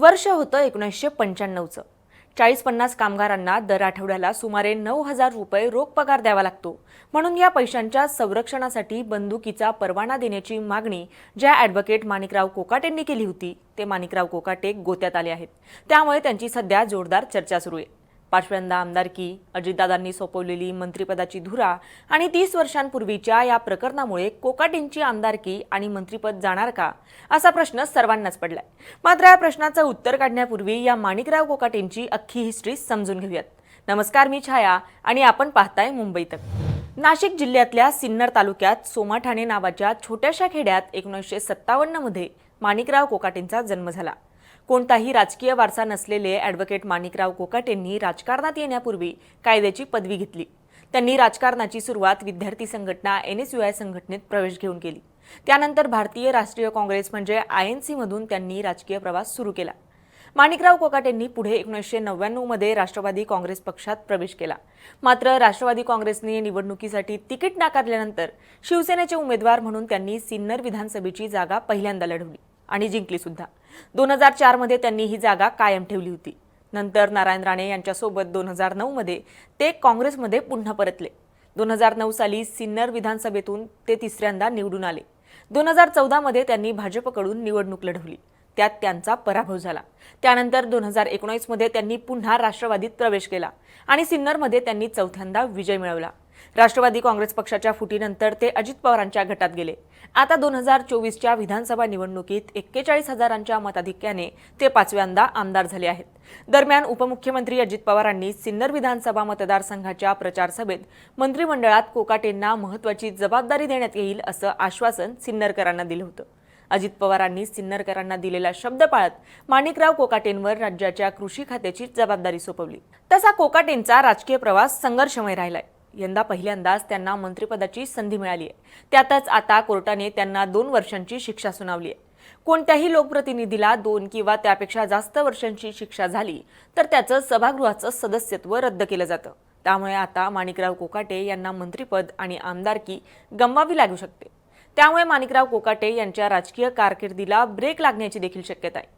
वर्ष होतं एकोणीसशे पंच्याण्णवचं. चाळीस पन्नास कामगारांना दर आठवड्याला सुमारे नऊ हजार रुपये रोख पगार द्यावा लागतो. म्हणून या पैशांच्या संरक्षणासाठी बंदुकीचा परवाना देण्याची मागणी ज्या ॲडव्होकेट माणिकराव कोकाटेंनी केली होती ते माणिकराव कोकाटे गोत्यात आले आहेत. त्यामुळे त्यांची सध्या जोरदार चर्चा सुरू आहे. पाचव्यांदा आमदारकी अजितदादांनी सोपवलेली मंत्रिपदाची धुरा आणि तीस वर्षांपूर्वीच्या या प्रकरणामुळे कोकाटेंची आमदारकी आणि मंत्रिपद जाणार का? असा प्रश्न सर्वांनाच पडलाय. मात्र या प्रश्नाचं उत्तर काढण्यापूर्वी या माणिकराव कोकाटेंची अख्खी हिस्ट्री समजून घेऊयात. नमस्कार मी छाया आणि आपण पाहताय मुंबई तक. नाशिक जिल्ह्यातल्या सिन्नर तालुक्यात सोमाठाणे नावाच्या छोट्याशा खेड्यात एकोणीसशे सत्तावन्नमध्ये माणिकराव कोकाटेंचा जन्म झाला. कोणताही राजकीय वारसा नसलेले ॲडव्होकेट माणिकराव कोकाटेंनी राजकारणात येण्यापूर्वी कायद्याची पदवी घेतली. त्यांनी राजकारणाची सुरुवात विद्यार्थी संघटना एन एस यू आय संघटनेत प्रवेश घेऊन केली. त्यानंतर भारतीय राष्ट्रीय काँग्रेस म्हणजे आय एन सीमधून त्यांनी राजकीय प्रवास सुरू केला. माणिकराव कोकाटेंनी पुढे एकोणीसशे नव्याण्णवमध्ये राष्ट्रवादी काँग्रेस पक्षात प्रवेश केला. मात्र राष्ट्रवादी काँग्रेसने निवडणुकीसाठी तिकीट नाकारल्यानंतर शिवसेनेचे उमेदवार म्हणून त्यांनी सिन्नर विधानसभेची जागा पहिल्यांदा लढवली. आणि जिंकली सुद्धा दोन हजार चारमध्ये त्यांनी ही जागा कायम ठेवली होती. नंतर नारायण राणे यांच्यासोबत दोन हजार नऊमध्ये ते काँग्रेसमध्ये पुन्हा परतले. दोन हजार नऊ साली सिन्नर विधानसभेतून ते तिसऱ्यांदा निवडून आले. दोन हजार चौदामध्ये त्यांनी भाजपकडून निवडणूक लढवली. त्यात त्यांचा पराभव झाला. त्यानंतर दोन हजार एकोणीसमध्ये त्यांनी पुन्हा राष्ट्रवादीत प्रवेश केला आणि सिन्नरमध्ये त्यांनी चौथ्यांदा विजय मिळवला. राष्ट्रवादी काँग्रेस पक्षाच्या फुटीनंतर ते अजित पवारांच्या गटात गेले. आता दोन हजार चोवीसच्या विधानसभा निवडणुकीत एक्केचाळीस हजारांच्या मताधिक्याने ते पाचव्यांदा आमदार झाले आहेत. दरम्यान उपमुख्यमंत्री अजित पवारांनी सिन्नर विधानसभा मतदारसंघाच्या प्रचार सभेत मंत्रिमंडळात कोकाटेंना महत्वाची जबाबदारी देण्यात येईल असं आश्वासन सिन्नरकरांना दिलं होतं. अजित पवारांनी सिन्नरकरांना दिलेला शब्द पाळत माणिकराव कोकाटेंवर राज्याच्या कृषी खात्याची जबाबदारी सोपवली. तसा कोकाटेंचा राजकीय प्रवास संघर्षमय राहिलाय. यंदा पहिल्यांदाच त्यांना मंत्रिपदाची संधी मिळाली आहे. त्यातच आता कोर्टाने त्यांना दोन वर्षांची शिक्षा सुनावली आहे. कोणत्याही लोकप्रतिनिधीला दोन किंवा त्यापेक्षा जास्त वर्षांची शिक्षा झाली तर त्याचं सभागृहाचं सदस्यत्व रद्द केलं जातं. त्यामुळे आता माणिकराव कोकाटे यांना मंत्रिपद आणि आमदारकी गमवावी लागू शकते. त्यामुळे माणिकराव कोकाटे यांच्या राजकीय कारकिर्दीला ब्रेक लागण्याची देखील शक्यता आहे.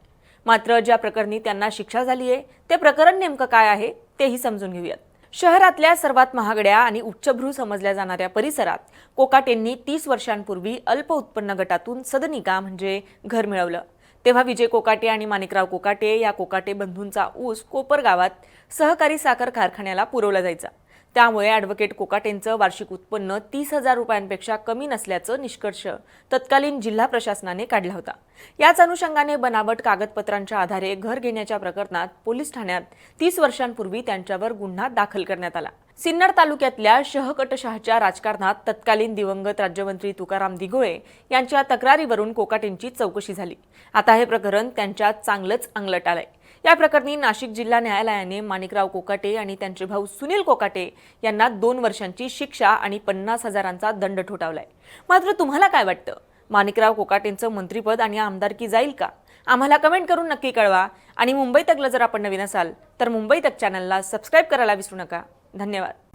मात्र ज्या प्रकरणी त्यांना शिक्षा झाली आहे ते प्रकरण नेमकं काय आहे तेही समजून घेऊयात. शहरातल्या सर्वात महागड्या आणि उच्चभ्रू समजल्या जाणाऱ्या परिसरात कोकाटेंनी तीस वर्षांपूर्वी अल्प उत्पन्न गटातून सदनिका म्हणजे घर मिळवलं. तेव्हा विजय कोकाटे आणि माणिकराव कोकाटे या कोकाटे बंधूंचा ऊस कोपर गावात सहकारी साखर कारखान्याला पुरवला जायचा. त्यामुळे ॲडव्होकेट कोकाटेंचं वार्षिक उत्पन्न तीस हजार रुपयांपेक्षा कमी नसल्याचं निष्कर्ष तत्कालीन जिल्हा प्रशासनाने काढला होता. याच अनुषंगाने बनावट कागदपत्रांच्या आधारे घर घेण्याच्या प्रकरणात पोलीस ठाण्यात तीस वर्षांपूर्वी त्यांच्यावर गुन्हा दाखल करण्यात आला. सिन्नर तालुक्यातल्या शहकटशहाच्या राजकारणात तत्कालीन दिवंगत राज्यमंत्री तुकाराम दिघोळे यांच्या तक्रारीवरून कोकाटेंची चौकशी झाली. आता हे प्रकरण त्यांच्यात चांगलंच अंगलट आलंय. या प्रकरणी नाशिक जिल्हा न्यायालयाने माणिकराव कोकाटे आणि त्यांचे भाऊ सुनील कोकाटे यांना दोन वर्षांची शिक्षा आणि पन्नास हजारांचा दंड ठोठावलाय. मात्र तुम्हाला काय वाटतं? माणिकराव कोकाटेंचं मंत्रीपद आणि आमदारकी जाईल का? आम्हाला कमेंट करून नक्की कळवा. आणि मुंबई तकला जर आपण नवीन असाल तर मुंबई तक चॅनलला सबस्क्राईब करायला विसरू नका. धन्यवाद.